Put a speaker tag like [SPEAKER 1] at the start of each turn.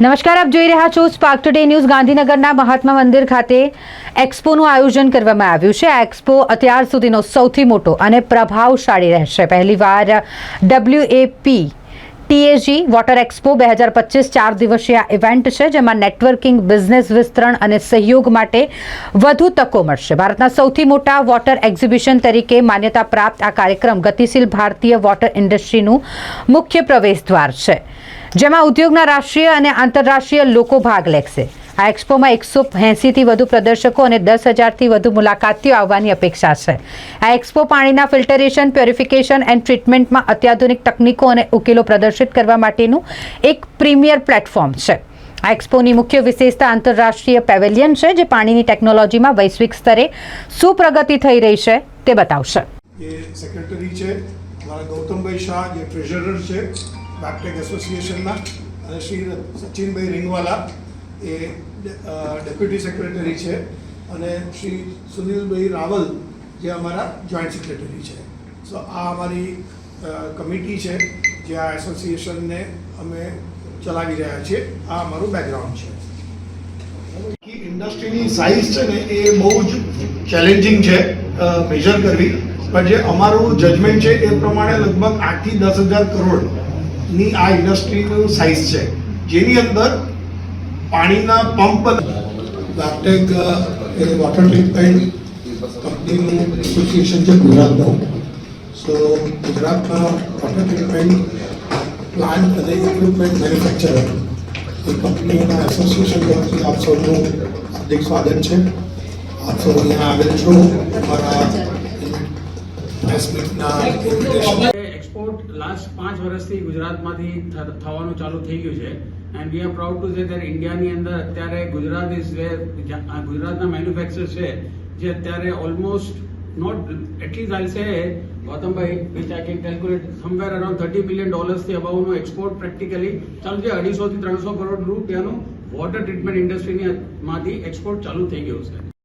[SPEAKER 1] નમસ્કાર, આપ જોઈ રહ્યા છો સ્પાર્ક ટુડે ન્યૂઝ ગાંધીનગરના મહાત્મા મંદિર ખાતે એક્સપોનું આયોજન કરવામાં આવ્યું છે. આ એક્સપો અત્યાર સુધીનો સૌથી મોટો અને પ્રભાવશાળી રહેશે. પહેલીવાર ડબ્લ્યુએપી ટીએજી વોટર એક્સપો બે હજાર પચીસ ચાર દિવસીય ઇવેન્ટ છે, જેમાં નેટવર્કિંગ બિઝનેસ વિસ્તરણ અને સહયોગ માટે વધુ તકો મળશે. ભારતના સૌથી મોટા વોટર એક્ઝિબિશન તરીકે માન્યતા પ્રાપ્ત આ કાર્યક્રમ ગતિશીલ ભારતીય વોટર ઇન્ડસ્ટ્રીનું મુખ્ય પ્રવેશ દ્વાર છે, જેમાં ઉદ્યોગના રાષ્ટ્રીય અને આંતરરાષ્ટ્રીય લોકો ભાગ લેશે. આ એક્સપોમાં એકસો એંસીથી વધુ પ્રદર્શકો અને દસ હજારથી વધુ મુલાકાતીઓ આવવાની અપેક્ષા છે. આ એક્સપો પાણીના ફિલ્ટરેશન, પ્યોરિફિકેશન એન્ડ ટ્રીટમેન્ટમાં અત્યાધુનિક તકનીકો અને ઉકેલો પ્રદર્શિત કરવા માટેનું એક પ્રીમિયર પ્લેટફોર્મ છે. આ એક્સપોની મુખ્ય વિશેષતા આંતરરાષ્ટ્રીય પેવેલિયન છે, જે પાણીની ટેકનોલોજીમાં વૈશ્વિક સ્તરે શું પ્રગતિ થઈ રહી છે, તે બતાવશે.
[SPEAKER 2] એ સેક્રેટરી છે, મારા ગૌતમભાઈ શાહ, જે ટ્રેઝરર છે બેકટેક એસોસિએશનના અને શ્રી સચિનભાઈ રીંગવાલા એ ડેપ્યુટી સેક્રેટરી છે અને શ્રી સુનિલભાઈ રાવલ જે અમારા જોઈન્ટ સેક્રેટરી છે. સો આ અમારી કમિટી છે જે આ એસોસિએશનને અમે ચલાવી રહ્યા છીએ. આ અમારું બેકગ્રાઉન્ડ છે. ઇન્ડસ્ટ્રીની સાઇઝ છે ને એ બહુ જ ચેલેન્જિંગ છે મેજર કરવી. પણ જે અમારું જજમેન્ટ છે એ પ્રમાણે લગભગ આઠથી દસ હજાર કરોડની આ ઇન્ડસ્ટ્રીનું સાઇઝ છે. જેની અંદર પાણીના પંપ લાટેક એ વોટર ટ્રીટમેન્ટ કંપનીનું એસોસિએશન છે ગુજરાતનું. સો ગુજરાતમાં વોટર ટ્રીટમેન્ટ પ્લાન્ટ અને ઇક્વિપમેન્ટ મેન્યુફેક્ચરર એ કંપનીઓના એસોસિએશન તરફથી આપ સૌનું હાર્દિક સ્વાગત છે. આપ સૌ અહીંયા આવેલ છો. અમારા
[SPEAKER 3] એક્સપોર્ટ લાસ્ટ પાંચ વર્ષથી ગુજરાતમાંથી થવાનું ચાલુ થઈ ગયું છે. And we are proud to say that ઇન્ડિયાની અંદર અત્યારે ગુજરાત ઇઝ વેર ગુજરાતના મેન્યુફેક્ચર છે, જે અત્યારે almost not at least I say Gautambhai which I can calculate somewhere around thirty billion ડોલર્સથી અબાઉનું એક્સપોર્ટ પ્રેક્ટિકલી ચાલુ છે અઢીસો થી ત્રણસો કરોડ રૂપિયાનું વોટર ટ્રીટમેન્ટ ઇન્ડસ્ટ્રીની માંથી એક્સપોર્ટ ચાલુ થઈ ગયું છે.